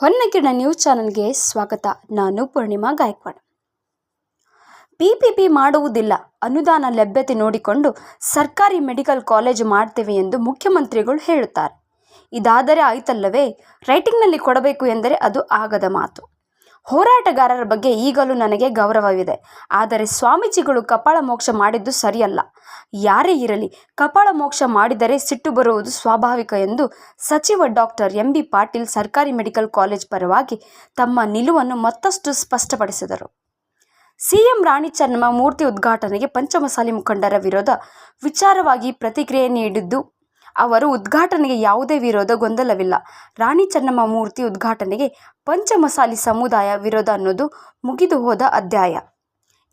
ಹೊನ್ನಗಿಡ news ಚಾನೆಲ್ಗೆ ಸ್ವಾಗತ. ನಾನು ಪೂರ್ಣಿಮಾ ಗಾಯಕ್ವಾಡ್. ಪಿಪಿಪಿ ಮಾಡುವುದಿಲ್ಲ. ಅನುದಾನ ಲಭ್ಯತೆ ನೋಡಿಕೊಂಡು ಸರ್ಕಾರಿ ಮೆಡಿಕಲ್ ಕಾಲೇಜು ಮಾಡ್ತೇವೆ ಎಂದು ಮುಖ್ಯಮಂತ್ರಿಗಳು ಹೇಳುತ್ತಾರೆ. ಇದಾದರೆ ಆಯ್ತಲ್ಲವೇ? ರೈಟಿಂಗ್ನಲ್ಲಿ ಕೊಡಬೇಕು ಎಂದರೆ ಅದು ಆಗದ ಮಾತು. ಹೋರಾಟಗಾರರ ಬಗ್ಗೆ ಈಗಲೂ ನನಗೆ ಗೌರವವಿದೆ. ಆದರೆ ಸ್ವಾಮೀಜಿಗಳು ಕಪಾಳ ಮೋಕ್ಷ ಮಾಡಿದ್ದು ಸರಿಯಲ್ಲ. ಯಾರೇ ಇರಲಿ, ಕಪಾಳ ಮೋಕ್ಷ ಮಾಡಿದರೆ ಸಿಟ್ಟು ಬರುವುದು ಸ್ವಾಭಾವಿಕ ಎಂದು ಸಚಿವ ಡಾಕ್ಟರ್ ಎಂ ಬಿ ಪಾಟೀಲ್ ಸರ್ಕಾರಿ ಮೆಡಿಕಲ್ ಕಾಲೇಜ್ ಪರವಾಗಿ ತಮ್ಮ ನಿಲುವನ್ನು ಮತ್ತಷ್ಟು ಸ್ಪಷ್ಟಪಡಿಸಿದರು. ಸಿಎಂ ರಾಣಿ ಚೆನ್ನಮ್ಮ ಮೂರ್ತಿ ಉದ್ಘಾಟನೆಗೆ ಪಂಚಮಸಾಲಿ ಮುಖಂಡರ ವಿರೋಧ ವಿಚಾರವಾಗಿ ಪ್ರತಿಕ್ರಿಯೆ ನೀಡಿದ್ದು, ಅವರು ಉದ್ಘಾಟನೆಗೆ ಯಾವುದೇ ವಿರೋಧ ಗೊಂದಲವಿಲ್ಲ. ರಾಣಿ ಚೆನ್ನಮ್ಮ ಮೂರ್ತಿ ಉದ್ಘಾಟನೆಗೆ ಪಂಚಮಸಾಲಿ ಸಮುದಾಯ ವಿರೋಧ ಅನ್ನೋದು ಮುಗಿದು ಹೋದ ಅಧ್ಯಾಯ.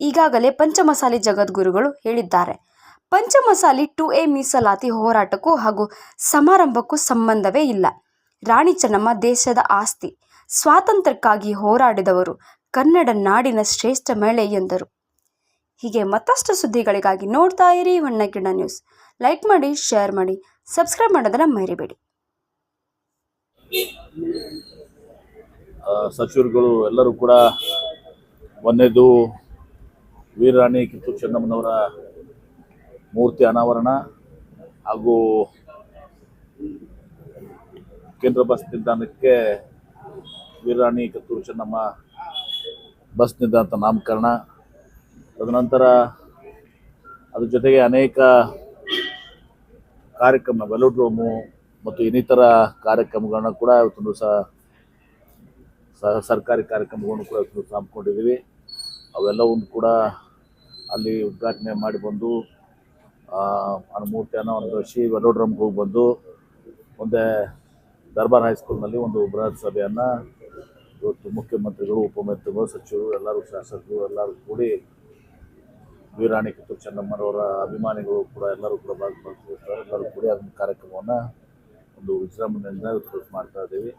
ಈಗಾಗಲೇ ಪಂಚಮಸಾಲಿ ಜಗದ್ಗುರುಗಳು ಹೇಳಿದ್ದಾರೆ. ಪಂಚಮಸಾಲಿ ಟು ಎ ಮೀಸಲಾತಿ ಹೋರಾಟಕ್ಕೂ ಹಾಗೂ ಸಮಾರಂಭಕ್ಕೂ ಸಂಬಂಧವೇ ಇಲ್ಲ. ರಾಣಿ ಚೆನ್ನಮ್ಮ ದೇಶದ ಆಸ್ತಿ, ಸ್ವಾತಂತ್ರ್ಯಕ್ಕಾಗಿ ಹೋರಾಡಿದವರು ಕನ್ನಡ ನಾಡಿನ ಶ್ರೇಷ್ಠ ಮಹಿಳೆ ಎಂದರು. ಹೀಗೆ ಮತ್ತಷ್ಟು ಸುದ್ದಿಗಳಿಗಾಗಿ ನೋಡ್ತಾ ಇರಿ ಗಿಡ ನ್ಯೂಸ್. ಲೈಕ್ ಮಾಡಿ, ಶೇರ್ ಮಾಡಿ, ಸಬ್ಸ್ಕ್ರೈಬ್ ಮಾಡೋದನ್ನ ಮರಿಬೇಡಿ. ಸಚಿವರುಗಳು ಎಲ್ಲರೂ ಕೂಡ ಒಂದೇದು ವೀರರಾಣಿ ಕಿತ್ತೂರು ಚೆನ್ನಮ್ಮನವರ ಮೂರ್ತಿ ಅನಾವರಣ ಹಾಗೂ ಕೇಂದ್ರ ಬಸ್ ನಿಲ್ದಾಣಕ್ಕೆ ವೀರರಾಣಿ ಕಿತ್ತೂರು ಚೆನ್ನಮ್ಮ ಬಸ್ ನಿಲ್ದಾಣದ ನಾಮಕರಣ. ತದನಂತರ ಅದ್ರ ಜೊತೆಗೆ ಅನೇಕ ಕಾರ್ಯಕ್ರಮ ವೆಲೋಡ್ರೋಮು ಮತ್ತು ಇನ್ನಿತರ ಕಾರ್ಯಕ್ರಮಗಳನ್ನ ಕೂಡ ಇವತ್ತೊಂದು ಸಹ ಸರ್ಕಾರಿ ಕಾರ್ಯಕ್ರಮಗಳನ್ನು ಕೂಡ ಇವತ್ತು ಹಮ್ಮಿಕೊಂಡಿದ್ದೀವಿ. ಅವೆಲ್ಲವನ್ನು ಕೂಡ ಅಲ್ಲಿ ಉದ್ಘಾಟನೆ ಮಾಡಿ ಬಂದು, ಆ ಮೂರ್ತಿಯನ್ನು ಒಂದರ್ಶಿ ವೆಲೋಡ್ರಮ್ಗೆ ಹೋಗಿ ಬಂದು ಮುಂದೆ ದರ್ಬಾರ್ ಹೈಸ್ಕೂಲ್ನಲ್ಲಿ ಒಂದು ಬೃಹತ್ ಸಭೆಯನ್ನು ಇವತ್ತು ಮುಖ್ಯಮಂತ್ರಿಗಳು, ಉಪಮುಖ್ಯಮಂತ್ರಿಗಳು, ಸಚಿವರು, ಎಲ್ಲರೂ ಶಾಸಕರು, ಎಲ್ಲರೂ ಕೂಡಿ ವೀರಾಣಿ ಕಿತ್ತೂರು ಚೆನ್ನಮ್ಮನವರ ಅಭಿಮಾನಿಗಳು ಕೂಡ ಎಲ್ಲರೂ ಕೂಡ ಭಾಗವಹಿಸ್ತಾರೆ. ಎಲ್ಲರೂ ಕೂಡಿ ಅದನ್ನ ಕಾರ್ಯಕ್ರಮವನ್ನು ಒಂದು ವಿಜೃಂಭಣೆಯಿಂದ ಮಾಡ್ತಾ ಇದ್ದೀವಿ.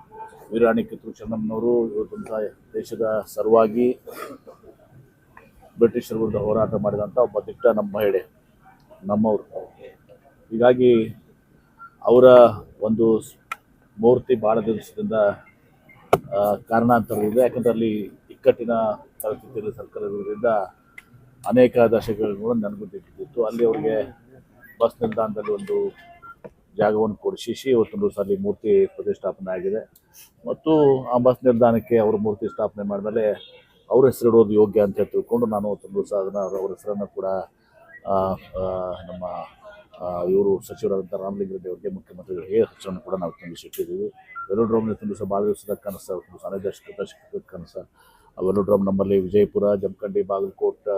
ವೀರಾಣಿ ಕಿತ್ತೂರು ಚೆನ್ನಮ್ಮನವರು ಇವತ್ತೊಂದು ದೇಶದ ಸರ್ವಾಗಿ ಬ್ರಿಟಿಷರ ವಿರುದ್ಧ ಹೋರಾಟ ಮಾಡಿದಂಥ ಒಬ್ಬ ದಿಟ್ಟ ನಮ್ಮ ಮಹಿಳೆ ನಮ್ಮವರು. ಹೀಗಾಗಿ ಅವರ ಒಂದು ಮೂರ್ತಿ ಭಾಳ ದಿವಸದಿಂದ ಆ, ಯಾಕಂದರೆ ಅಲ್ಲಿ ಇಕ್ಕಟ್ಟಿನ ಪರಿಸ್ಥಿತಿಯಲ್ಲಿ ಸರ್ಕಾರ ಇರುವುದರಿಂದ ಅನೇಕ ದಶಕಗಳು ನೆನಗುತ್ತಿತ್ತು ಅಲ್ಲಿ ಅವರಿಗೆ ಬಸ್ ನಿಲ್ದಾಣದಲ್ಲಿ ಒಂದು ಜಾಗವನ್ನು ಕೊಡಿಸಿ ಇವತ್ತೊಂದು ದಿವಸ ಅಲ್ಲಿ ಮೂರ್ತಿ ಪ್ರತಿಷ್ಠಾಪನೆ ಆಗಿದೆ. ಮತ್ತು ಆ ಬಸ್ ನಿಲ್ದಾಣಕ್ಕೆ ಅವರು ಮೂರ್ತಿ ಸ್ಥಾಪನೆ ಮಾಡಿದ್ಮೇಲೆ ಅವ್ರ ಹೆಸರಿಡೋದು ಯೋಗ್ಯ ಅಂತ ತಿಳ್ಕೊಂಡು ನಾನು ಅವತ್ತೊಂದು ಸಹ ಅದನ್ನು ಅವ್ರ ಹೆಸರನ್ನು ಕೂಡ ನಮ್ಮ ಇವರು ಸಚಿವರಾದಂಥ ರಾಮಲಿಂಗಾರೆಡ್ಡಿ ಅವರಿಗೆ ಮುಖ್ಯಮಂತ್ರಿಗಳಿಗೆ ಹೆಸರನ್ನು ಕೂಡ ನಾವು ತುಂಬಿಸಿಟ್ಟಿದ್ದೀವಿ. ವೆಲೋಡ್ರೋಮ್ ಒಂದು ದಿವಸ ಭಾಳ ದಿವಸದ ಕನಸು ಅನೇಕ ದಶಕ ದಶಕದ ಕನಸು. ಆ ವೆಲೋಡ್ರೋಮ್ ನಮ್ಮಲ್ಲಿ ವಿಜಯಪುರ, ಜಮಖಂಡಿ, ಬಾಗಲಕೋಟೆ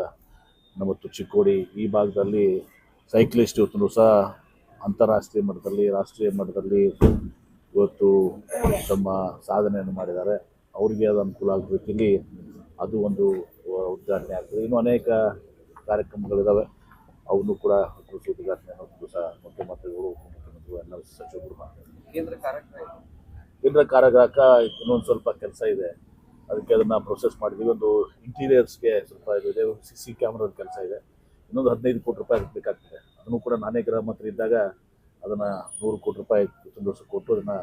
ಮತ್ತು ಚಿಕ್ಕೋಡಿ ಈ ಭಾಗದಲ್ಲಿ ಸೈಕ್ಲಿಸ್ಟ್ ಇವತ್ತು ಸಹ ಅಂತಾರಾಷ್ಟ್ರೀಯ ಮಟ್ಟದಲ್ಲಿ, ರಾಷ್ಟ್ರೀಯ ಮಟ್ಟದಲ್ಲಿ ಇವತ್ತು ತಮ್ಮ ಸಾಧನೆಯನ್ನು ಮಾಡಿದ್ದಾರೆ. ಅವರಿಗೆ ಅದು ಅನುಕೂಲ ಆಗೋ ರೀತಿಯಲ್ಲಿ ಅದು ಒಂದು ಉದ್ಘಾಟನೆ ಆಗ್ತದೆ. ಇನ್ನೂ ಅನೇಕ ಕಾರ್ಯಕ್ರಮಗಳಿದ್ದಾವೆ ಅವನ್ನು ಕೂಡ ಕೃಷಿ ಉದ್ಘಾಟನೆ ದಿವಸ ಮುಖ್ಯಮಂತ್ರಿಗಳು ಉಪಮುಖ್ಯಮಂತ್ರಿಗಳು ಎಲ್ಲ ಸಚಿವರು ಕೇಂದ್ರ ಕಾರ್ಯಕ್ರಮ ಕೇಂದ್ರ ಇನ್ನೊಂದು ಸ್ವಲ್ಪ ಕೆಲಸ ಇದೆ. ಅದಕ್ಕೆ ಅದನ್ನು ಪ್ರೊಸೆಸ್ ಮಾಡಿದ್ವಿ. ಒಂದು ಇಂಟೀರಿಯರ್ಸ್ಗೆ ಸ್ವಲ್ಪ ಇದು ಇದೆ. ಸಿ ಸಿ ಕ್ಯಾಮ್ರಾದ ಕೆಲಸ ಇದೆ. ಇನ್ನೊಂದು ಹದಿನೈದು ಕೋಟಿ ರೂಪಾಯಿ ಬೇಕಾಗ್ತದೆ. ಅದನ್ನು ಕೂಡ ನಾನೇ ಗೃಹ ಮಂತ್ರಿ ಇದ್ದಾಗ ಅದನ್ನು ನೂರು ಕೋಟಿ ರೂಪಾಯಿ ಒಂದು ವರ್ಷ ಕೊಟ್ಟು ಅದನ್ನು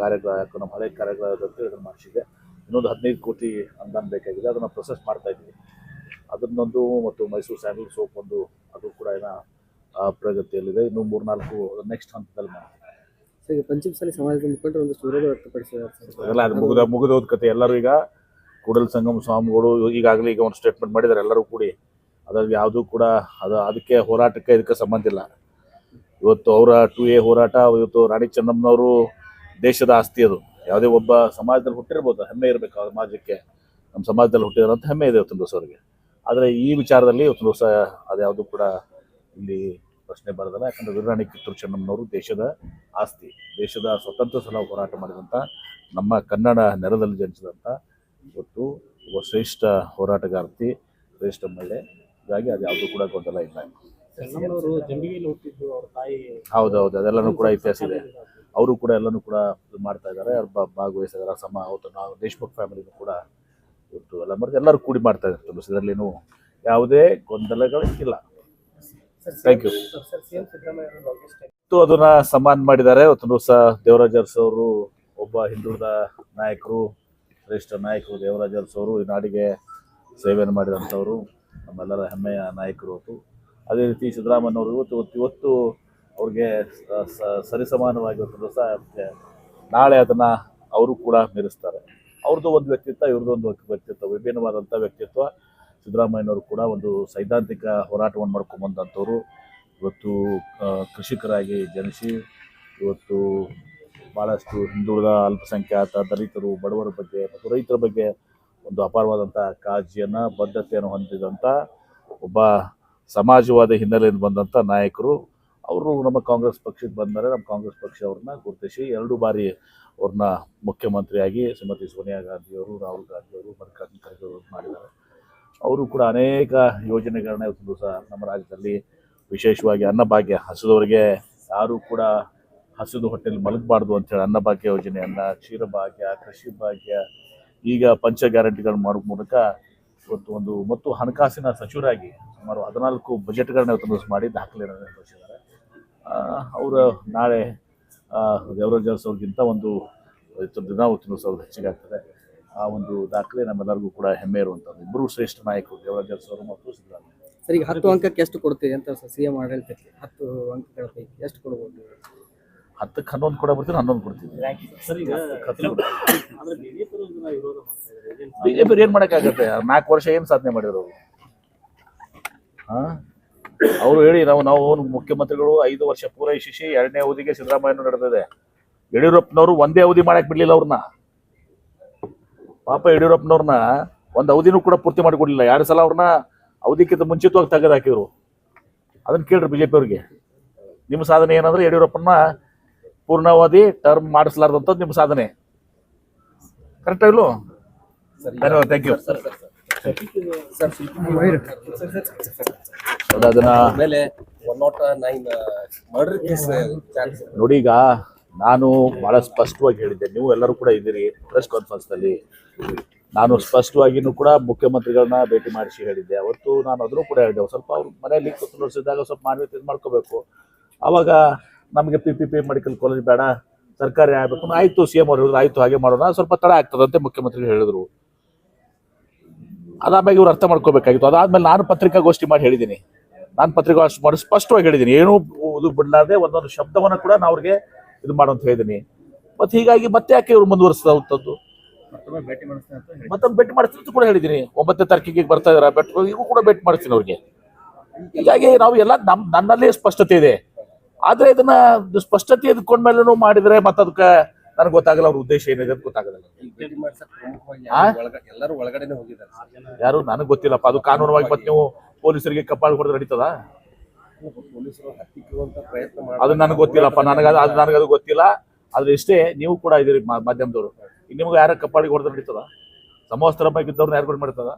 ಕಾರ್ಯಗ್ರಾಹಕ ನಮ್ಮ ಹಳೆ ಕಾರ್ಯಗ್ರಹದಂತೆ ಅದನ್ನು ಮಾಡಿಸಿದೆ ಇನ್ನೊಂದು ಹದಿನೈದು ಕೋಟಿ ಅನುದಾನ ಬೇಕಾಗಿದೆ. ಅದನ್ನು ಪ್ರೊಸೆಸ್ ಮಾಡ್ತಾ ಇದ್ದೀವಿ. ಅದನ್ನೊಂದು ಮತ್ತು ಮೈಸೂರು ಸ್ಯಾಂಡಲ್ ಸೋಪ್ ಒಂದು ಅದು ಕೂಡ ಏನೋ ಪ್ರಗತಿಯಲ್ಲಿದೆ. ಇನ್ನು ಮೂರು ನಾಲ್ಕು ನೆಕ್ಸ್ಟ್ ಹಂತದಲ್ಲಿ ಮಾಡ್ತೀವಿ ಈಗ ಪಂಚಮಸಾಲಿ ಸಮಾಜದ ಮುಖಂಡರು ಒಂದಷ್ಟು ವಿರೋಧ ವ್ಯಕ್ತಪಡಿಸಿದ್ದಾರೆ ಅದು ಮುಗಿದ ಮುಗಿದೋದ ಕತೆ. ಎಲ್ಲರೂ ಈಗ ಕೂಡಲ ಸಂಗಮ ಸ್ವಾಮಿಗಳು ಈಗಾಗಲೇ ಈಗ ಒಂದು ಸ್ಟೇಟ್ಮೆಂಟ್ ಮಾಡಿದ್ದಾರೆ. ಎಲ್ಲರೂ ಕೂಡಿ ಅದ್ರಲ್ಲಿ ಯಾವುದೂ ಕೂಡ ಅದು ಅದಕ್ಕೆ ಹೋರಾಟಕ್ಕೆ ಇದಕ್ಕೆ ಸಂಬಂಧ ಇಲ್ಲ. ಇವತ್ತು ಅವರ ಟು ಎ ಹೋರಾಟ ಇವತ್ತು ರಾಣಿ ಚೆನ್ನಮ್ಮನವರು ದೇಶದ ಆಸ್ತಿ ಅದು. ಯಾವುದೇ ಒಬ್ಬ ಸಮಾಜದಲ್ಲಿ ಹುಟ್ಟಿರ್ಬೋದು ಹೆಮ್ಮೆ ಇರಬೇಕು ಆ ಸಮಾಜಕ್ಕೆ. ನಮ್ಮ ಸಮಾಜದಲ್ಲಿ ಹುಟ್ಟಿದಾರಂತ ಅಂತ ಹೆಮ್ಮೆ ಇದೆ ಇವತ್ತು ದಿವಸ ಅವರಿಗೆ ಆದರೆ ಈ ವಿಚಾರದಲ್ಲಿ ಒಂದು ದಿವಸ ಅದ್ಯಾವುದು ಕೂಡ ಇಲ್ಲಿ ಪ್ರಶ್ನೆ ಬರೋದಿಲ್ಲ ಯಾಕಂದರೆ ವೀರರಾಣಿ ಕಿತ್ತೂರು ಚೆನ್ನಮ್ಮನವರು ದೇಶದ ಆಸ್ತಿ ದೇಶದ ಸ್ವತಂತ್ರ ಸಲ ಹೋರಾಟ ಮಾಡಿದಂಥ ನಮ್ಮ ಕನ್ನಡ ನೆರದಲ್ಲಿ ಜನಿಸಿದಂಥ ಇವತ್ತು ಒಬ್ಬ ಶ್ರೇಷ್ಠ ಹೋರಾಟಗಾರ್ತಿ ಶ್ರೇಷ್ಠ ಮಹಿಳೆ. ಹೀಗಾಗಿ ಅದು ಯಾವುದೂ ಕೂಡ ಗೊಂದಲ ಇಲ್ಲ. ಹೌದೌದು ಅದೆಲ್ಲನೂ ಕೂಡ ಇತಿಹಾಸ ಇದೆ. ಅವರು ಕೂಡ ಎಲ್ಲನೂ ಕೂಡ ಮಾಡ್ತಾ ಇದ್ದಾರೆ. ಭಾಗವಹಿಸಿದ್ದಾರೆ ಸಮ ಅವತ್ತು ನಾವು ದೇಶಮುಖ್ ಫ್ಯಾಮಿಲಿನೂ ಕೂಡ ಇವತ್ತು ಎಲ್ಲ ಮಾಡಿದ್ರೆ ಎಲ್ಲರೂ ಕೂಡಿ ಮಾಡ್ತಾ ಇದ್ದಾರೆ ಇದರಲ್ಲೇನು ಯಾವುದೇ ಗೊಂದಲಗಳು ಇಲ್ಲ ಥ್ಯಾಂಕ್ ಯು ಇವತ್ತು ಅದನ್ನ ಸಮ್ಮಾನ ಮಾಡಿದ್ದಾರೆ, ಇವತ್ತು ದಿವಸ ದೇವರಾಜ್ ಅವರು, ಒಬ್ಬ ಹಿಂದುಳಿದ ನಾಯಕರು, ಶ್ರೇಷ್ಠ ನಾಯಕರು ದೇವರಾಜ್ ಅವರು ಈ ನಾಡಿಗೆ ಸೇವೆಯನ್ನು ಮಾಡಿದಂಥವರು, ನಮ್ಮೆಲ್ಲರ ಹೆಮ್ಮೆಯ ನಾಯಕರು ಅವರು ಅದೇ ರೀತಿ ಸಿದ್ದರಾಮಯ್ಯನವರು ಇವತ್ತು ಇವತ್ತು ಇವತ್ತು ಅವ್ರಿಗೆ, ಸ- ಸ- ಸರಿಸಮಾನವಾಗಿ ಇವತ್ತು ದಿವಸ ನಾಳೆ ಅದನ್ನು ಅವರು ಕೂಡ ಮೀರಿಸ್ತಾರೆ. ಅವ್ರದ್ದು ಒಂದು ವ್ಯಕ್ತಿತ್ವ ಇವ್ರದ್ದು ಒಂದು ವ್ಯಕ್ತಿತ್ವ ವಿಭಿನ್ನವಾದಂಥ ವ್ಯಕ್ತಿತ್ವ. ಸಿದ್ದರಾಮಯ್ಯನವರು ಕೂಡ ಒಂದು ಸೈದ್ಧಾಂತಿಕ ಹೋರಾಟವನ್ನು ಮಾಡ್ಕೊಂಬಂದಂಥವ್ರು. ಇವತ್ತು ಕೃಷಿಕರಾಗಿ ಜನಿಸಿ, ಇವತ್ತು ಭಾಳಷ್ಟು ಹಿಂದುಳಿದ ಅಲ್ಪಸಂಖ್ಯಾತ ದಲಿತರು, ಬಡವರ ಬಗ್ಗೆ ಮತ್ತು ರೈತರ ಬಗ್ಗೆ ಒಂದು ಅಪಾರವಾದಂಥ ಕಾಳಜಿಯನ್ನು ಬದ್ಧತೆಯನ್ನು ಹೊಂದಿದಂಥ ಒಬ್ಬ ಸಮಾಜವಾದಿ ಹಿನ್ನೆಲೆಯಿಂದ ಬಂದಂಥ ನಾಯಕರು. ಅವರು ನಮ್ಮ ಕಾಂಗ್ರೆಸ್ ಪಕ್ಷಕ್ಕೆ ಬಂದರೆ ನಮ್ಮ ಕಾಂಗ್ರೆಸ್ ಪಕ್ಷ ಅವ್ರನ್ನ ಗುರುತಿಸಿ ಎರಡು ಬಾರಿ ಅವ್ರನ್ನ ಮುಖ್ಯಮಂತ್ರಿಯಾಗಿ ಶ್ರೀಮತಿ ಸೋನಿಯಾ ಗಾಂಧಿಯವರು, ರಾಹುಲ್ ಗಾಂಧಿಯವರು, ಮಲ್ಲಿಕಾರ್ಜುನ ಖರ್ಗೆ ಮಾಡಿದ್ದಾರೆ. ಅವರು ಕೂಡ ಅನೇಕ ಯೋಜನೆಗಳನ್ನ ಇವತ್ತು ಸಹ ನಮ್ಮ ರಾಜ್ಯದಲ್ಲಿ ವಿಶೇಷವಾಗಿ ಅನ್ನಭಾಗ್ಯ ಹಸಿದವರಿಗೆ ಯಾರು ಕೂಡ ಹಸಿದು ಹೊಟ್ಟೆಯಲ್ಲಿ ಮಲಗಬಾರ್ದು ಅಂತೇಳಿ ಅನ್ನಭಾಗ್ಯ ಯೋಜನೆಯನ್ನ, ಕ್ಷೀರಭಾಗ್ಯ ಕೃಷಿ ಭಾಗ್ಯ ಈಗ ಪಂಚ ಗ್ಯಾರಂಟಿಗಳು ಮಾಡೋ, ಮೂಲಕ ಇವತ್ತು ಒಂದು ಮತ್ತು ಹಣಕಾಸಿನ ಸಚಿವರಾಗಿ ಸುಮಾರು ಹದಿನಾಲ್ಕು ಬಜೆಟ್ಗಳನ್ನ ಇವತ್ತು ಮಾಡಿ ದಾಖಲೆಗಳನ್ನು ನಿರ್ವಹಿಸಿದ್ದಾರೆ ಅವರು ನಾಳೆ ದೇವರಾಜ್ ಅವ್ರಿಗಿಂತ ಒಂದು ದಿನ ಉತ್ತಿನ ಸಾವಿರ ಅವ್ರು ಹೆಚ್ಚಿಗೆ ಆಗ್ತದೆ. ಆ ಒಂದು ದಾಖಲೆ ನಮ್ಮೆಲ್ಲರಿಗೂ ಕೂಡ ಹೆಮ್ಮೆ ಇರುವಂಥದ್ದು. ಇಬ್ಬರು ಶ್ರೇಷ್ಠ ನಾಯಕರು ದೇವರಾಜ್ ಅವರು ಮತ್ತು ಸಿದ್ದರಾಮಯ್ಯ. ಸರ್ ಈಗ ಹತ್ತು ಅಂಕಕ್ಕೆ ಎಷ್ಟು ಕೊಡ್ತೀವಿ ಅಂತ ಸರ್ ಸಿಎಂ ಆಡಳಿತಕ್ಕೆ? ಹತ್ತು ಅಂಕಗಳ ಪೈಕಿ ಎಷ್ಟು ಕೊಡ್ಬೋದು? ಹತ್ತಕ್ಕೆ ಹನ್ನೊಂದು ಕೂಡ ಬರ್ತೀನಿ ಹನ್ನೊಂದು ಕೊಡ್ತೀನಿ. ಬಿಜೆಪಿ ಏನ್ ಮಾಡಕ್ಕಾಗತ್ತೆ? ನಾಲ್ಕು ವರ್ಷ ಏನು ಸಾಧನೆ ಮಾಡಿದ್ರು ಅವರು? ಹಾ? ಅವರು ಹೇಳಿ ನಾವು ನಾವು ಮುಖ್ಯಮಂತ್ರಿಗಳು ಐದು ವರ್ಷ ಪೂರೈಸಿಸಿ ಎರಡನೇ ಅವಧಿಗೆ ಸಿದ್ದರಾಮಯ್ಯ ನಡೆದಿದೆ. ಯಡಿಯೂರಪ್ಪನವರು ಒಂದೇ ಅವಧಿ ಮಾಡಕ್ ಬಿಡ್ಲಿಲ್ಲ ಅವ್ರನ್ನ. ಪಾಪ ಯಡಿಯೂರಪ್ಪನವ್ರನ್ನ ಒಂದು ಅವಧಿನೂ ಕೂಡ ಪೂರ್ತಿ ಮಾಡಿಕೊಡ್ಲಿಲ್ಲ. ಎರಡು ಸಲ ಅವ್ರನ್ನ ಅವಧಿಕ್ಕಿಂತ ಮುಂಚಿತವಾಗಿ ತೆಗೆದು ಹಾಕಿದ್ರು ಅದನ್ನ ಕೇಳ್ರಿ ಬಿಜೆಪಿ ಅವ್ರಿಗೆ. ನಿಮ್ಮ ಸಾಧನೆ ಏನಂದ್ರೆ ಯಡಿಯೂರಪ್ಪನ ಪೂರ್ಣಾವಧಿ ಟರ್ಮ್ ಮಾಡಿಸ್ಲಾರ್ದಂಥದ್ದು ನಿಮ್ಮ ಸಾಧನೆ. ಕರೆಕ್ಟ್ ಇಲ್ಲೋ ಧನ್ಯವಾದ ಥ್ಯಾಂಕ್ ಯು ಅದನ್ನ ಆಮೇಲೆ one naught nine murder case chance ನೋಡಿ ಈಗ ನಾನು ಬಹಳ ಸ್ಪಷ್ಟವಾಗಿ ಹೇಳಿದ್ದೆ. ನೀವು ಎಲ್ಲರೂ ಕೂಡ ಇದ್ದೀರಿ ಪ್ರೆಸ್ ಕಾನ್ಫರೆನ್ಸ್ನಲ್ಲಿ. ನಾನು ಸ್ಪಷ್ಟವಾಗಿನೂ ಕೂಡ ಮುಖ್ಯಮಂತ್ರಿಗಳನ್ನ ಭೇಟಿ ಮಾಡಿಸಿ ಹೇಳಿದ್ದೆ. ಅವತ್ತು ನಾನು ಅದನ್ನು ಕೂಡ ಹೇಳಿದೆ ಸ್ವಲ್ಪ ಅವ್ರ ಮನೆಯಲ್ಲಿ ಕೂತ್ಕೊಂಡಿಸಿದಾಗ ಸ್ವಲ್ಪ ಮಾಡಿ ಇದು ಮಾಡ್ಕೋಬೇಕು. ಅವಾಗ ನಮಗೆ P P P medical college ಬೇಡ ಸರ್ಕಾರಿ ಆಗ್ಬೇಕು. ಆಯ್ತು ಸಿ ಎಂ ಅವ್ರು ಹೇಳಿದ್ರು ಆಯ್ತು ಹಾಗೆ ಮಾಡೋಣ. ಸ್ವಲ್ಪ ತಡ ಆಗ್ತದಂತೆ ಮುಖ್ಯಮಂತ್ರಿಗಳು ಹೇಳಿದ್ರು. ಅದಾದ್ಮೇಲೆ ಇವ್ರು ಅರ್ಥ ಮಾಡ್ಕೋಬೇಕಾಗಿತ್ತು. ಅದಾದ್ಮೇಲೆ ನಾನು ಪತ್ರಿಕಾಗೋಷ್ಠಿ ಮಾಡಿ ಹೇಳಿದ್ದೀನಿ. ನಾನು ಪತ್ರಿಕಾಗೋಷ್ಠಿ ಮಾಡಿ ಸ್ಪಷ್ಟವಾಗಿ ಹೇಳಿದ್ದೀನಿ. ಏನೂ ಇದು ಬಿಡಲಾರ್ದೆ ಒಂದೊಂದು ಶಬ್ದವನ್ನು ಕೂಡ ನಾನು ಅವ್ರಿಗೆ ಇದು ಮಾಡು ಅಂತ ಹೇಳಿದ್ದೀನಿ. ಮತ್ತೆ ಹೀಗಾಗಿ ಮತ್ತೆ ಯಾಕೆ ಇವ್ರು ಮುಂದುವರಿಸಿದಂಥದ್ದು ಮತ್ತೊಂದು ಭೇಟಿ ಮಾಡಿಸ್ತೀನಿ ಅಂತ ಹೇಳಿ ಮತ್ತೊಮ್ಮೆ ಭೇಟಿ ಮಾಡಿಸ್ತೀನಿ ಅಂತ ಕೂಡ ಹೇಳಿದ್ದೀನಿ. ಒಂಬತ್ತನೇ ತಾರೀಕಿಗೆ ಬರ್ತಾ ಇದ್ದಾರೆ ಬೆಟ್ ಇವು ಕೂಡ ಭೇಟಿ ಮಾಡಿಸ್ತೀನಿ ಅವ್ರಿಗೆ. ಹೀಗಾಗಿ ನಾವು ಎಲ್ಲ ನಮ್ಮ ನನ್ನಲ್ಲೇ ಸ್ಪಷ್ಟತೆ ಇದೆ. ಆದರೆ ಇದನ್ನ ಇದು ಸ್ಪಷ್ಟತೆ ಇದ್ಕೊಂಡ್ಮೇಲೂ ಮಾಡಿದ್ರೆ ಮತ್ತೆ ಅದಕ್ಕೆ ನನಗೆ ಗೊತ್ತಾಗಲ್ಲ, ಅವ್ರ ಉದ್ದೇಶ ಏನಿದೆ ಅಂತ ಗೊತ್ತಾಗಲ್ಲ. ಎಲ್ಲರೂ ಹೋಗಿದ್ದಾರೆ ಯಾರು ನನಗೆ ಗೊತ್ತಿಲ್ಲಪ್ಪ, ಅದು ಕಾನೂನವಾಗಿ ಮತ್ತೆ ನೀವು ಪೊಲೀಸರಿಗೆ ಕಪ್ಪಾಳು ಹೊಡೆದು ನಡೀತದ? ಅದು ನನಗೆ ಗೊತ್ತಿಲ್ಲಪ್ಪ, ನನಗೆ ಅದು ನನಗದು ನನಗೆ ಅದು ಗೊತ್ತಿಲ್ಲ. ಆದ್ರೆ ಇಷ್ಟೇ, ನೀವು ಕೂಡ ಇದೀರಿ ಮಾಧ್ಯಮದವರು. ನಿಮ್ಗೆ ಯಾರ ಕಪ್ಪಾಳಿಗೆ ಹೊಡೆದು ನಡೀತದ? ಸಮವಸ್ತ್ರ ಬಗ್ಗೆ ಇದ್ದವ್ರನ್ನ ಯಾರು ಕೂಡ ಮಾಡ್ತದ?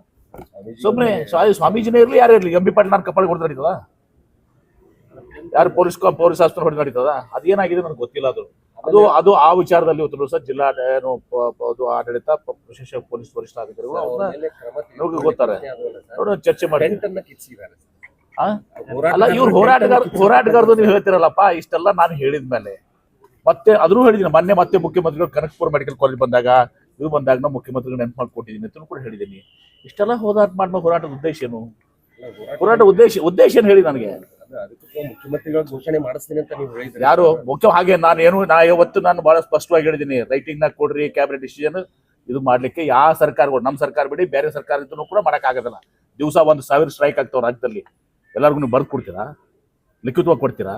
ಸುಮ್ಮನೆ ಸ್ವಾಮಿ ಸ್ವಾಮೀಜಿನೇ ಇರ್ಲಿ, ಯಾರು ಇರ್ಲಿ, ಎಂ ಬಿ ಪಾಟೀಲ್ ನಾನು ಕಪ್ಪಾಳಿಗೆ ಹೊಡೆದು ನಡೀತದ? ಯಾರು ಪೊಲೀಸ್ ಪೊಲೀಸ್ ಆಸ್ಪತ್ರೆ ಹೊಡೆದು ನಡೀತದ? ಅದೇನಾಗಿದೆ ನನಗೆ ಗೊತ್ತಿಲ್ಲ ಅದು ಅದು ಅದು ಆ ವಿಚಾರದಲ್ಲಿ ಉತ್ತರ ಸಹ ಜಿಲ್ಲಾ ಅದು ಆಡಳಿತ ವಿಶೇಷ ಪೊಲೀಸ್ ವರಿಷ್ಠಾಧಿಕಾರಿಗಳು ಗೊತ್ತಾರೆ. ನೋಡೋಣ ಚರ್ಚೆ ಮಾಡಿ? ಅಲ್ಲ ಇವ್ರು ಹೋರಾಟಗಾರ ಹೋರಾಟಗಾರದು ನೀವು ಹೇಳ್ತಿರಲ್ಲಪ್ಪ ಇಷ್ಟೆಲ್ಲ ನಾನು ಹೇಳಿದ್ಮೇಲೆ ಮತ್ತೆ ಅದ್ರೂ ಹೇಳಿದ್ದೀನಿ ಮೊನ್ನೆ ಮತ್ತೆ ಮುಖ್ಯಮಂತ್ರಿಗಳು ಕನಕಪುರ ಮೆಡಿಕಲ್ ಕಾಲೇಜ್ ಬಂದಾಗ ಇದು ಬಂದಾಗ ನಾವು ಮುಖ್ಯಮಂತ್ರಿಗಳು ನೆನಪು ಮಾಡ್ಕೊಟ್ಟಿದ್ದೀನಿ ಅಂತ ಕೂಡ ಹೇಳಿದ್ದೀನಿ. ಇಷ್ಟೆಲ್ಲ ಹೋರಾಟ ಮಾಡ್ಮ ಹೋರಾಟದ ಉದ್ದೇಶ ಏನು? ಹೋರಾಟ ಉದ್ದೇಶ ಉದ್ದೇಶ ಏನು ಹೇಳಿ ನನಗೆ? ಮುಖ್ಯಮಂತ್ರಿಗಳು ಘೋಷಣೆ ಮಾಡಿಸ್ತೀನಿ ಅಂತ ನೀವು ಹೇಳಿದ್ರಿ. ಯಾರು? ಮುಖ್ಯ ಹಾಗೆ ನಾನು ಏನು, ನಾ ಯಾವತ್ತು ನಾನು ಬಹಳ ಸ್ಪಷ್ಟವಾಗಿ ಹೇಳಿದ್ದೀನಿ. ರೈಟಿಂಗ್ ನಾಗ ಕೊಡ್ರಿ ಕ್ಯಾಬಿನೆಟ್ ಡಿಸಿಷನ್ ಇದು ಮಾಡ್ಲಿಕ್ಕೆ ಯಾವ ಸರ್ಕಾರಗಳು ನಮ್ಮ ಸರ್ಕಾರ ಬಿಡಿ, ಬೇರೆ ಸರ್ಕಾರ ಇದ್ದು ಕೂಡ ಮಾಡೋಕ್ಕಾಗೋದಿಲ್ಲ. ದಿವಸ ಒಂದು ಸಾವಿರ ಸ್ಟ್ರೈಕ್ ಆಗ್ತಾವ ರಾಜ್ಯದಲ್ಲಿ. ಎಲ್ಲರಿಗೂ ನೀವು ಬರ್ದು ಕೊಡ್ತೀರಾ? ಲಿಖಿತವಾಗಿ ಕೊಡ್ತೀರಾ?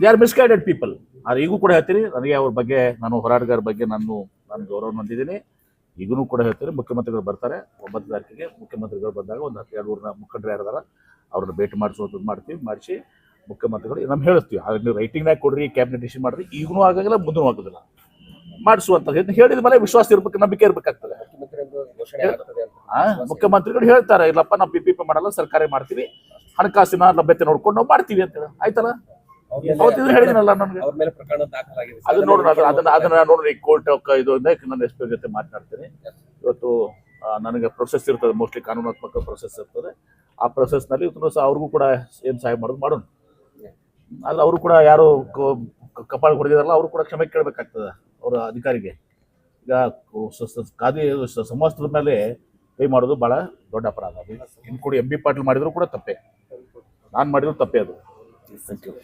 ದೇ ಆರ್ ಮಿಸ್ಗೈಡೆಡ್ ಪೀಪಲ್ ಆದ್ರೆ ಈಗೂ ಕೂಡ ಹೇಳ್ತೀನಿ, ನನಗೆ ಅವ್ರ ಬಗ್ಗೆ, ನಾನು ಹೋರಾಟಗಾರ ಬಗ್ಗೆ ನಾನು ನಾನು ಗೌರವ ಹೊಂದಿದ್ದೀನಿ. ಈಗೂ ಕೂಡ ಹೇಳ್ತೀನಿ, ಮುಖ್ಯಮಂತ್ರಿಗಳು ಬರ್ತಾರೆ. ಒಂಬತ್ತು ತಾರೀಕಿಗೆ ಮುಖ್ಯಮಂತ್ರಿಗಳು ಬಂದಾಗ ಒಂದು ಹತ್ತು ಎರಡು ಊರಿನ ಮುಖಂಡರು ಯಾರಿದಾರ ಅವ್ರನ್ನ ಭೇಟಿ ಮಾಡಿಸೋದು ಮಾಡ್ತೀವಿ ಮಾಡಿಸಿ ಮುಖ್ಯಮಂತ್ರಿಗಳು ನಮ್ಗೆ ಹೇಳ್ತೀವಿ ಆದರೆ ನೀವು ರೈಟಿಂಗ್ನಾಗ ಕೊಡ್ರಿ ಕ್ಯಾಬಿನೆಟ್ ಡಿಸಿಷನ್ ಮಾಡ್ರಿ ಈಗೂ ಆಗಂಗಿಲ್ಲ ಮುಂದೂ ಆಗೋದಿಲ್ಲ ಮಾಡಿಸುವಂತ ಹೇಳಿದ ಮೇಲೆ ವಿಶ್ವಾಸ ಇರ್ಬೇಕು ನಂಬಿಕೆ ಇರ್ಬೇಕಾಗ್ತದೆ. ಮುಖ್ಯಮಂತ್ರಿಗಳು ಹೇಳ್ತಾರೆ ಇಲ್ಲಪ್ಪ ನಾವು ಪಿ ಪಿ ಪಿ ಮಾಡಲ್ಲ ಸರ್ಕಾರ ಮಾಡ್ತೀವಿ. ಹಣಕಾಸಿನ ಲಭ್ಯತೆ ನೋಡ್ಕೊಂಡು ನಾವು ಮಾಡ್ತೀವಿ ಅಂತ ಹೇಳಿ. ಆಯ್ತಲ್ಲ? ಹೇಳಿದ್ನಲ್ಲ ನನಗೆ. ಸರ್. ಅದನ್ನ ನೋಡೋಣ ಅದನ್ನ ನೋಡ್ರಿ ಕೋರ್ಟ್ ಇದು ನನ್ನ ಎಸ್ ಪಿ ಜೊತೆ ಮಾತನಾಡ್ತೀನಿ. ಇವತ್ತು ನನಗೆ ಪ್ರೊಸೆಸ್ ಇರ್ತದೆ. ಮೋಸ್ಟ್ಲಿ ಕಾನೂನಾತ್ಮಕ ಪ್ರೊಸೆಸ್ ಇರ್ತದೆ. ಆ ಪ್ರೊಸೆಸ್ನಲ್ಲಿ ನಲ್ಲಿ ಸಹ ಅವ್ರಿಗೂ ಕೂಡ ಏನು ಸಹಾಯ ಮಾಡೋದು ಮಾಡೋಣ. ಅಲ್ಲಿ, ಅವರು ಕೂಡ ಯಾರು ಕಪಾಳ ಕೊಡಿದಾರಲ್ಲ ಅವರು ಕೂಡ ಕ್ಷಮೆ ಕೇಳಬೇಕಾಗ್ತದೆ ಅವರ ಅಧಿಕಾರಿಗೆ. ಈಗ ಖಾದಿ ಸಮಸ್ತದ ಮೇಲೆ ಕೈ ಮಾಡೋದು ಭಾಳ ದೊಡ್ಡ ಅಪರಾಧ. ಅದು ಇನ್ನು ಕೂಡ ಎಂ ಬಿ ಪಾಟೀಲ್ ಮಾಡಿದ್ರು ಕೂಡ ತಪ್ಪೇ. ನಾನು ಮಾಡಿದ್ರು ತಪ್ಪೇ ಅದು. Thank you